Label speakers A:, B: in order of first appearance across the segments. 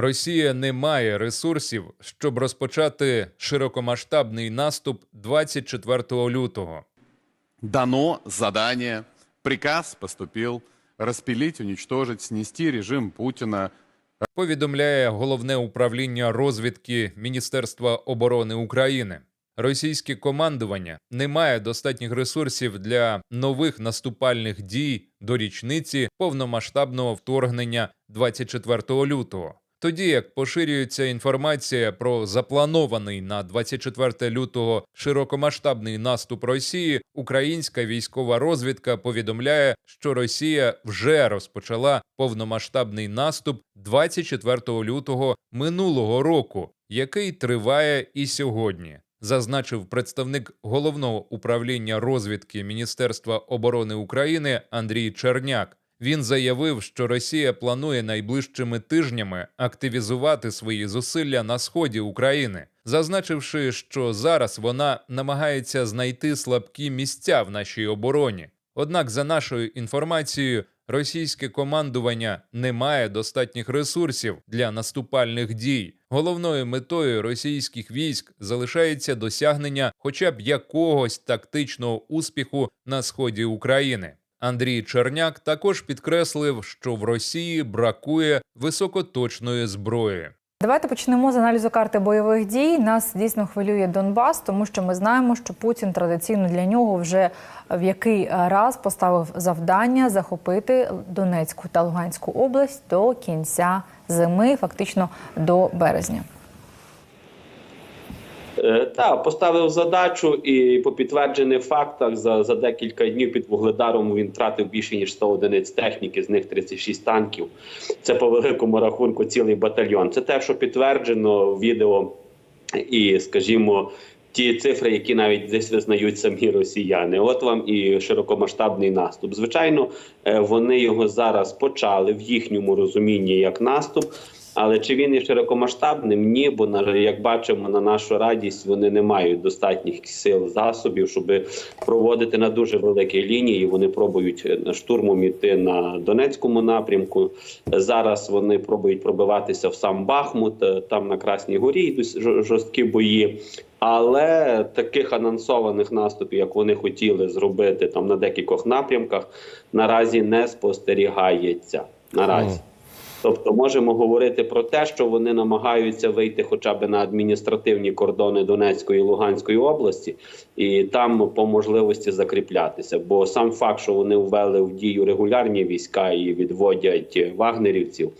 A: Росія не має ресурсів, щоб розпочати широкомасштабний наступ 24 лютого.
B: дано задание, приказ поступил распилить, уничтожить, снести режим Путина,
A: Повідомляє головне управління розвідки Міністерства оборони України. Російське командування не має достатніх ресурсів для нових наступальних дій до річниці повномасштабного вторгнення 24 лютого. Тоді як поширюється інформація про запланований на 24 лютого широкомасштабний наступ Росії, українська військова розвідка повідомляє, що Росія вже розпочала повномасштабний наступ 24 лютого минулого року, який триває і сьогодні. Зазначив представник головного управління розвідки Міністерства оборони України Андрій Черняк. Він заявив, що Росія планує найближчими тижнями активізувати свої зусилля на сході України, зазначивши, що зараз вона намагається знайти слабкі місця в нашій обороні. Однак, за нашою інформацією, російське командування не має достатніх ресурсів для наступальних дій. Головною метою російських військ залишається досягнення хоча б якогось тактичного успіху на сході України. Андрій Черняк також підкреслив, що в Росії бракує високоточної зброї.
C: Давайте почнемо з аналізу карти бойових дій. Нас дійсно хвилює Донбас, тому що ми знаємо, що Путін традиційно для нього вже в який раз поставив завдання захопити Донецьку та Луганську область до кінця зими, фактично до березня.
D: Так, поставив задачу, і по підтверджених фактах за, за декілька днів під Вугледаром він втратив більше ніж 100 одиниць техніки, з них 36 танків. Це по великому рахунку цілий батальйон. Це те, що підтверджено відео, і скажімо. Ті цифри, які навіть десь визнають самі росіяни, от вам і широкомасштабний наступ. Звичайно, е, вони його зараз почали в їхньому розумінні як наступ. Але чи він є широкомасштабним? Ні, бо на як бачимо на нашу радість, вони не мають достатніх сил засобів, щоб проводити на дуже великій лінії. Вони пробують е, штурмом іти на Донецькому напрямку. Зараз вони пробують пробиватися в сам Бахмут. е, Там на Красній Горі йдуть жорсткі бої. Але таких анонсованих наступів, як вони хотіли зробити там на декількох напрямках, наразі не спостерігається. Наразі. Тобто можемо говорити про те, що вони намагаються вийти хоча б на адміністративні кордони Донецької і Луганської області, і там по можливості закріплятися. Бо сам факт, що вони ввели в дію регулярні війська і відводять вагнерівців.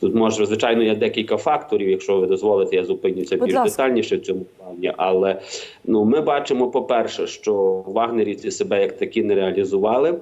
D: Тут може звичайно є декілька факторів. Якщо ви дозволите, я зупинюся
C: Будь
D: більш
C: ласка.
D: детальніше в цьому плані. Але ну ми бачимо, по-перше, що вагнерівці себе як такі не реалізували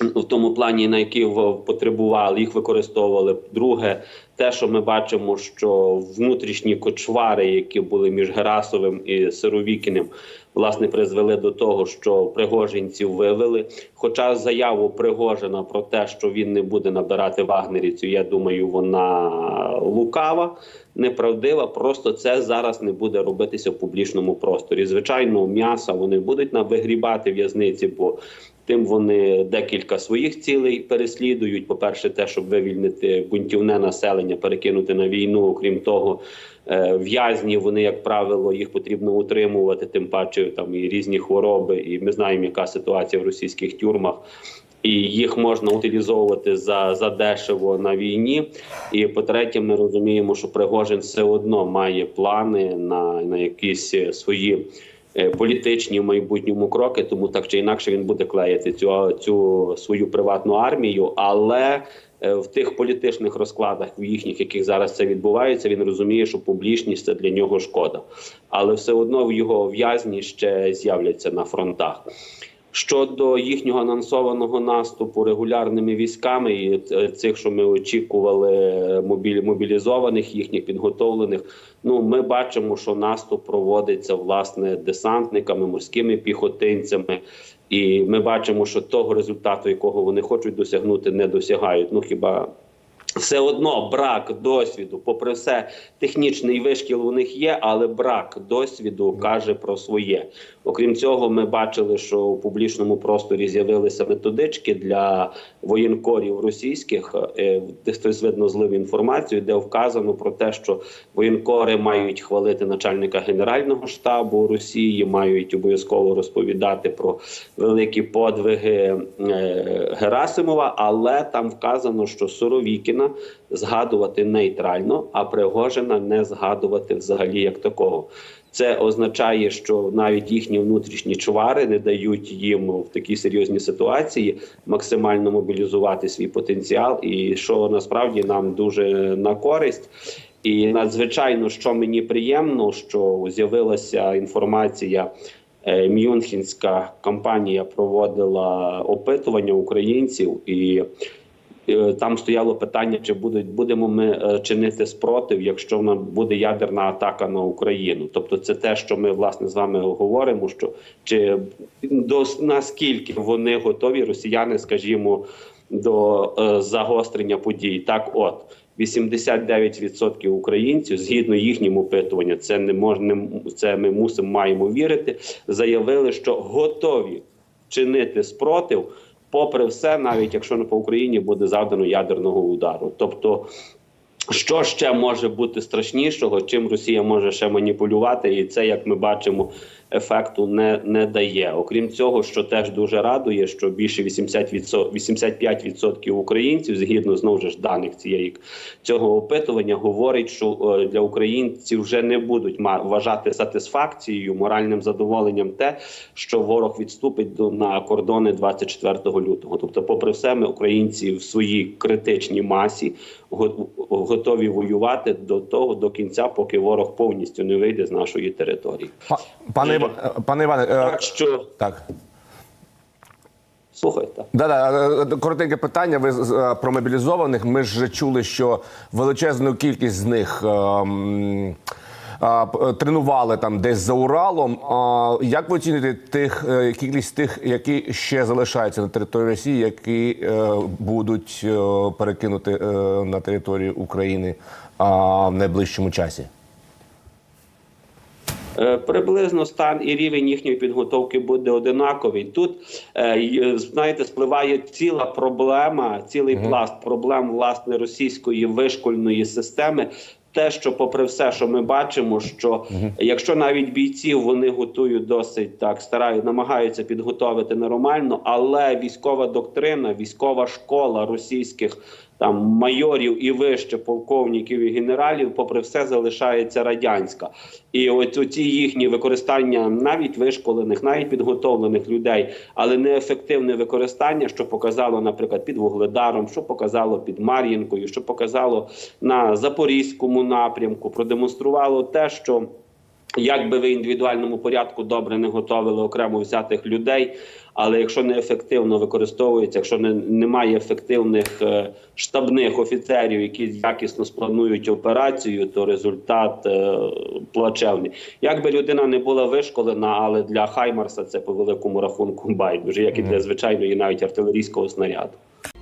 D: в тому плані, на які потребували, їх використовували. Друге, те, що ми бачимо, що внутрішні кочвари, які були між Герасовим і Сировікіним, власне, призвели до того, що пригожинців вивели. Хоча заяву Пригожина про те, що він не буде набирати вагнерівців, я думаю, вона лукава, неправдива. Просто це зараз не буде робитися в публічному просторі. Звичайно, м'яса вони будуть на вигрібати в'язниці, бо Тим вони декілька своїх цілей переслідують. По-перше, те, щоб вивільнити бунтівне населення, перекинути на війну. Окрім того, е, в'язні вони, як правило, їх потрібно утримувати, тим паче там і різні хвороби. І ми знаємо, яка ситуація в російських тюрмах. І їх можна утилізовувати за, за дешево на війні. І по-третє, ми розуміємо, що Пригожин все одно має плани на, на якісь е, свої е, політичні в майбутньому кроки, тому так чи інакше він буде клеїти цю, цю свою приватну армію. Але е, в тих політичних розкладах, в їхніх, яких зараз це відбувається, він розуміє, що публічність це для нього шкода. Але все одно в його в'язні ще з'являться на фронтах. Щодо їхнього анонсованого наступу регулярними військами, і е, цих, що ми очікували, мобіль- мобілізованих, їхніх підготовлених. Ну, ми бачимо, що наступ проводиться власне десантниками, морськими піхотинцями, і ми бачимо, що того результату, якого вони хочуть досягнути, не досягають. Ну хіба все одно брак досвіду, попри все, технічний вишкіл у них є, але брак досвіду каже про своє. Окрім цього, ми бачили, що у публічному просторі з'явилися методички для воєнкорів російських, е, де хтось видно злив інформацію, де вказано про те, що воєнкори мають хвалити начальника генерального штабу Росії, мають обов'язково розповідати про великі подвиги е, Герасимова, але там вказано, що Суровікіна згадувати нейтрально, а Пригожина не згадувати взагалі як такого. Це означає, що навіть їхні внутрішні чвари не дають їм в такій серйозній ситуації максимально мобілізувати свій потенціал, і що насправді нам дуже на користь. І надзвичайно, що мені приємно, що з'явилася інформація. е, Мюнхенська компанія проводила опитування українців, і там стояло питання, чи будуть будемо ми е, чинити спротив, якщо в нас буде ядерна атака на Україну. Тобто, це те, що ми власне з вами говоримо. Що чи до наскільки вони готові, росіяни, скажімо, до е, загострення подій, так от. 89% українців, згідно їхнім опитуванням, це не можна це ми мусимо маємо вірити. Заявили, що готові чинити спротив, попри все, навіть якщо не по Україні буде завдано ядерного удару. Тобто, що ще може бути страшнішого, чим Росія може ще маніпулювати, і це, як ми бачимо, ефекту не, не дає. Окрім цього, що теж дуже радує, що більше 80%, 85% українців, згідно знову ж даних цієї цього опитування, говорить, що е, для українців вже не будуть вважати сатисфакцією, моральним задоволенням те, що ворог відступить до на кордони 24 лютого. Тобто, попри все, ми українці в своїй критичній масі готові воювати до того до кінця, поки ворог повністю не вийде з нашої території.
E: Пане, пане Іване, е,
D: Так що
E: так.
D: слухайте.
E: Да, да, е, коротеньке питання. Ви е, про мобілізованих. Ми ж чули, що величезну кількість з них. е, м, а, п- е, Тренували там десь за Уралом. А як ви оціните тих е, кількість тих, які ще залишаються на території Росії, які е, будуть е, перекинути е, на територію України в найближчому часі?
D: Е, Приблизно стан і рівень їхньої підготовки буде одинаковий. Тут е, знаєте, спливає ціла проблема, цілий пласт проблем власне російської вишкольної системи. Те, що, попри все, що ми бачимо, що якщо навіть бійців вони готують досить так, старають, намагаються підготовити нормально, але військова доктрина, військова школа російських там майорів і вище полковників і генералів, попри все, залишається радянська. І от оці їхні використання навіть вишколених, навіть підготовлених людей, але неефективне використання, що показало, наприклад, під Вугледаром, що показало під Мар'їнкою, що показало на Запорізькому напрямку, продемонструвало те, що як би ви індивідуальному порядку добре не готовили окремо взятих людей, але якщо не ефективно використовується, якщо не, немає ефективних е, штабних офіцерів, які якісно спланують операцію, то результат е, плачевний. Як би людина не була вишколена, але для Хаймарса це по великому рахунку байдуже, як і для звичайної навіть артилерійського снаряду.